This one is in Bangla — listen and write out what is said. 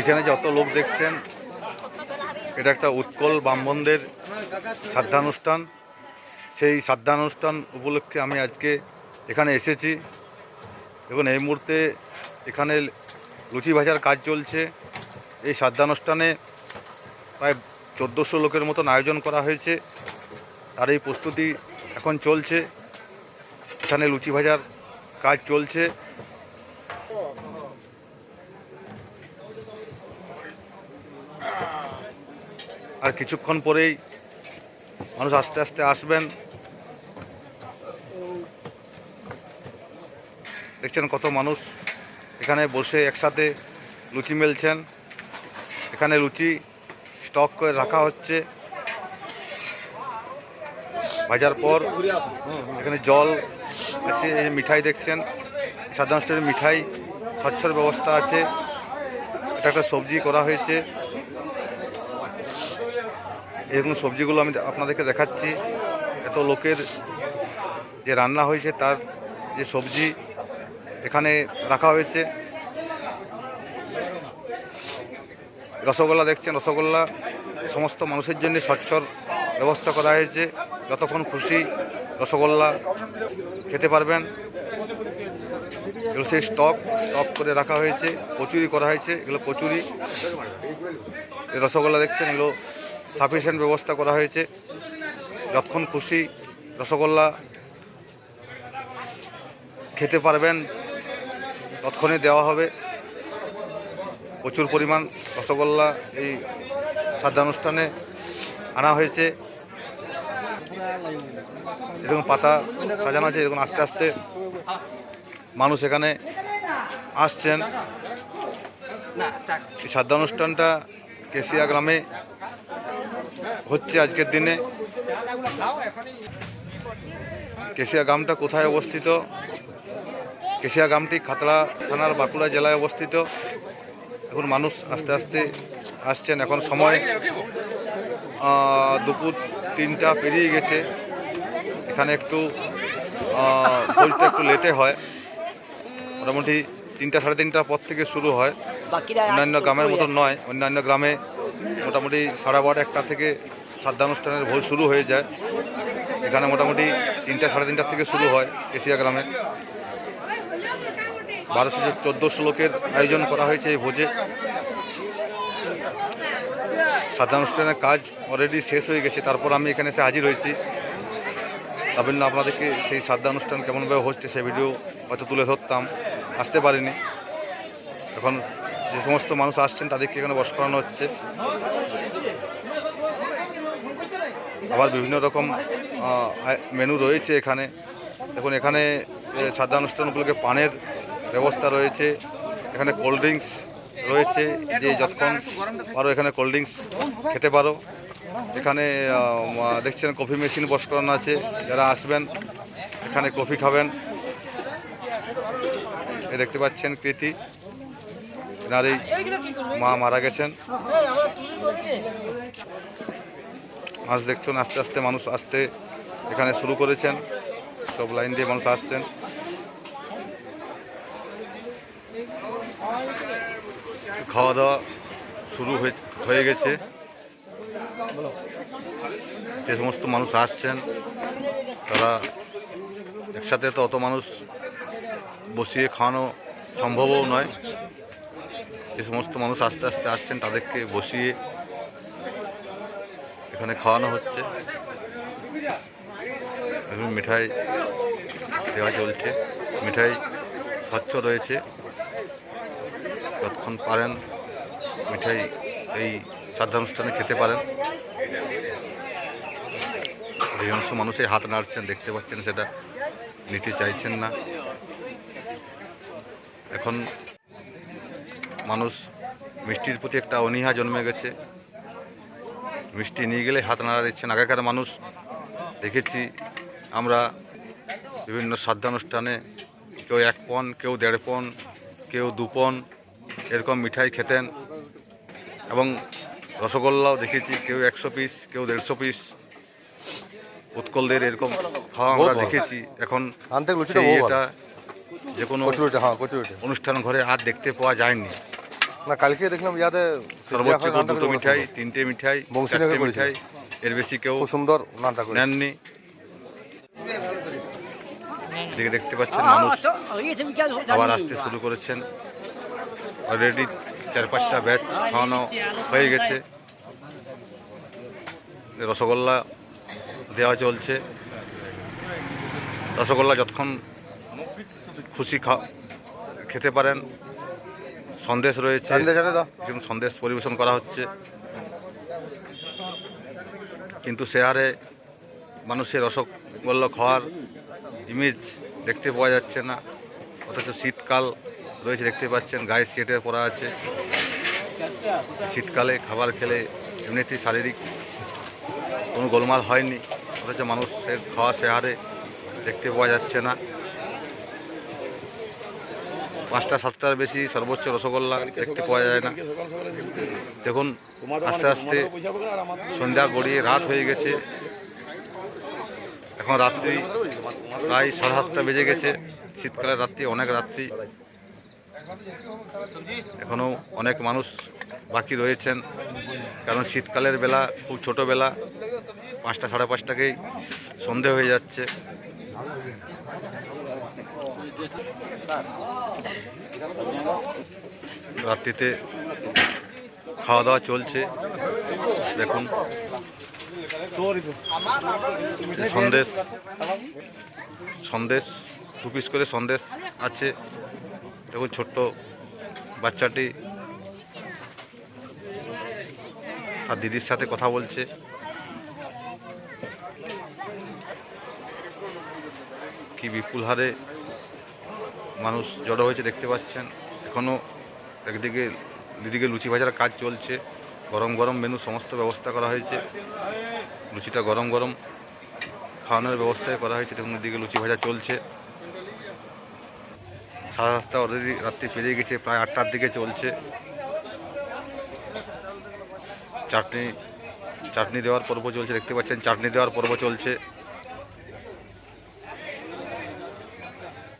এখানে যত লোক দেখছেন, এটা একটা উৎকল ব্রাহ্মণদের শ্রাদ্ধানুষ্ঠান। সেই শ্রাদ্ধানুষ্ঠান উপলক্ষে আমি আজকে এখানে এসেছি। এবং এই মুহূর্তে এখানে লুচি ভাজার কাজ চলছে। এই শ্রাদ্ধানুষ্ঠানে প্রায় চোদ্দোশো লোকের মতন আয়োজন করা হয়েছে। তার এই প্রস্তুতি এখন চলছে। এখানে লুচি ভাজার কাজ চলছে। আর কিছুক্ষণ পরেই মানুষ আস্তে আস্তে আসবেন। দেখছেন কত মানুষ এখানে বসে একসাথে লুচি মেলছেন। এখানে লুচি স্টক করে রাখা হচ্ছে। ভাজার পর এখানে জল আছে মিঠাই দেখছেন। সাধারণ মিঠাই, স্বচ্ছর ব্যবস্থা আছে। এটা একটা সবজি করা হয়েছে। এরকম সবজিগুলো আমি আপনাদেরকে দেখাচ্ছি। এত লোকের যে রান্না হয়েছে, তার যে সবজি এখানে রাখা হয়েছে। রসগোল্লা দেখছেন? রসগোল্লা সমস্ত মানুষের জন্য স্বচ্ছর ব্যবস্থা করা হয়েছে। যতক্ষণ খুশি রসগোল্লা খেতে পারবেন। এগুলো সেই স্টক স্টক করে রাখা হয়েছে। কচুরি করা হয়েছে। এগুলো কচুরি। রসগোল্লা দেখছেন? এগুলো সাফিসিয়েন্ট ব্যবস্থা করা হয়েছে। যতক্ষণ খুশি রসগোল্লা খেতে পারবেন তৎক্ষণে দেওয়া হবে। প্রচুর পরিমাণ রসগোল্লা এই শ্রাদ্ধানুষ্ঠানে আনা হয়েছে। এরকম পাতা সাজানো আছে এরকম আস্তে আস্তে মানুষ এখানে আসছেন। এই শ্রাদ্ধানুষ্ঠানটা কেশিয়া গ্রামে হচ্ছে আজকের দিনে। কেশিয়া গ্রামটা কোথায় অবস্থিত? কেশিয়া গ্রামটি খাতড়া থানার বাঁকুড়া জেলায় অবস্থিত। এখন মানুষ আস্তে আস্তে আসছেন। এখন সময় দুপুর তিনটা পেরিয়ে গেছে। এখানে একটু বলতে একটু লেটে হয়। মোটামুটি তিনটা সাড়ে তিনটার পর থেকে শুরু হয়। অন্যান্য গ্রামের মতন নয়। অন্যান্য গ্রামে মোটামুটি সাড়ে বারোটা একটা থেকে শ্রাদ্ধানুষ্ঠানের ভোজ শুরু হয়ে যায়। এখানে মোটামুটি তিনটা, সাড়ে তিনটার থেকে শুরু হয় এশিয়া গ্রামে। বারোশো চোদ্দোশো লোকের আয়োজন করা হয়েছে এই ভোজে। শ্রাদ্ধানুষ্ঠানের কাজ অলরেডি শেষ হয়ে গেছে, তারপর আমি এখানে এসে হাজির হয়েছি। তার জন্য আপনাদেরকে সেই শ্রাদ্ধানুষ্ঠান কেমনভাবে হচ্ছে সেই ভিডিও হয়তো তুলে ধরতাম, আসতে পারিনি। এখন যে সমস্ত মানুষ আসছেন তাদেরকে এখানে বস করানো হচ্ছে। আবার বিভিন্ন রকম মেনু রয়েছে এখানে। দেখুন, এখানে শ্রাদ্ধানুষ্ঠান উপলক্ষে পানের ব্যবস্থা রয়েছে। এখানে কোল্ড ড্রিঙ্কস রয়েছে, যে যতক্ষণ পারো এখানে কোল্ড ড্রিঙ্কস খেতে পারো। এখানে দেখছেন কফি মেশিন বস করানো আছে, যারা আসবেন, এখানে কফি খাবেন। এ, দেখতে পাচ্ছেন কৃতি। এই মা মারা গেছেন। মানুষ দেখছেন, আস্তে আস্তে মানুষ আসতে এখানে শুরু করেছেন। সব লাইন দিয়ে মানুষ আসছেন। খাওয়া দাওয়া শুরু হয়ে গেছে। যে সমস্ত মানুষ আসছেন, তারা একসাথে তো অত মানুষ বসিয়ে খাওয়ানো সম্ভবও নয়। যে সমস্ত মানুষ আস্তে আস্তে আসছেন তাদেরকে বসিয়ে এখানে খাওয়ানো হচ্ছে। এবং মিঠাই দেওয়া চলছে। মিঠাই স্বচ্ছ রয়েছে। যতক্ষণ পারেন মিঠাই এই শ্রাদ্ধানুষ্ঠানে খেতে পারেন। অধিকাংশ মানুষই হাত নাড়ছেন, দেখতে পাচ্ছেন সেটা, নিতে চাইছেন না। এখন মানুষ মিষ্টির প্রতি একটা অনীহা জন্মে গেছে। মিষ্টি নিয়ে গেলে হাত নাড়া দিচ্ছেন আগেকার মানুষ দেখেছি আমরা বিভিন্ন শ্রাদ্ধানুষ্ঠানে কেউ এক পন কেউ দেড় পন কেউ দু পন এরকম মিঠাই খেতেন এবং রসগোল্লাও দেখেছি কেউ একশো পিস কেউ দেড়শো পিস। উৎকলদের এরকম খাওয়া আমরা দেখেছি। এখন। এটা যে কোনো হ্যাঁ অনুষ্ঠান ঘরে আর দেখতে পাওয়া যায়নি। না কালকে দেখলাম ইয়াতে সর্বোচ্চ দুটো মিঠাই তিনটে মিঠাই বংশীনগর মিঠাই এর বেশি কেউ খুব সুন্দর করেছে। নেননি। এদিকে দেখতে পাচ্ছেন মানুষ আবার আসতে শুরু করেছেন। অলরেডি চার পাঁচটা ব্যাচ খাওয়ানো হয়ে গেছে। রসগোল্লা দেওয়া চলছে। রসগোল্লা যতক্ষণ খুশি খা খেতে পারেন। সন্দেশ রয়েছে। সন্দেশ পরিবেশন করা হচ্ছে। কিন্তু সে হারে মানুষের রসগোল্লা খাওয়ার ইমেজ দেখতে পাওয়া যাচ্ছে না। অথচ শীতকাল রয়েছে দেখতে পাচ্ছেন গায়ে সোয়েটার পরা আছে। শীতকালে খাবার খেলে এমনিতেই শারীরিক কোনো গোলমাল হয়নি। অথচ মানুষের খাওয়া সে হারে দেখতে পাওয়া যাচ্ছে না। পাঁচটা, সাতটার বেশি সর্বোচ্চ রসগোল্লা দেখতে পাওয়া যায় না। দেখুন, আস্তে আস্তে সন্ধ্যা গড়িয়ে রাত হয়ে গেছে। এখন রাত্রি প্রায় সাড়ে সাতটা বেজে গেছে। শীতকালের রাত্রি, অনেক রাত্রি। এখনও অনেক মানুষ বাকি রয়েছেন, কারণ শীতকালের বেলা, খুব ছোটোবেলা, পাঁচটা, সাড়ে পাঁচটাকেই সন্ধে হয়ে যাচ্ছে। রাত্রিতে খাওয়া দাওয়া চলছে। দেখুন। সন্দেশ সন্দেশ, দু পিস করে সন্দেশ আছে। দেখুন ছোট্ট বাচ্চাটি তার দিদির সাথে কথা বলছে। কি বিপুল হারে মানুষ জড়ো হয়েছে, দেখতে পাচ্ছেন। এখনও একদিকে, দিদিকে লুচি ভাজার কাজ চলছে। গরম গরম মেনু সমস্ত ব্যবস্থা করা হয়েছে। লুচিটা গরম গরম খাওয়ানোর ব্যবস্থায় করা হয়েছে। দেখুন দিকে লুচি ভাজা চলছে। সাড়ে সাতটা অলরেডি রাত্রি পেরিয়ে গেছে, প্রায় আটটার দিকে চলছে। চাটনি চাটনি দেওয়ার পর্ব চলছে, দেখতে পাচ্ছেন, চাটনি দেওয়ার পর্ব চলছে।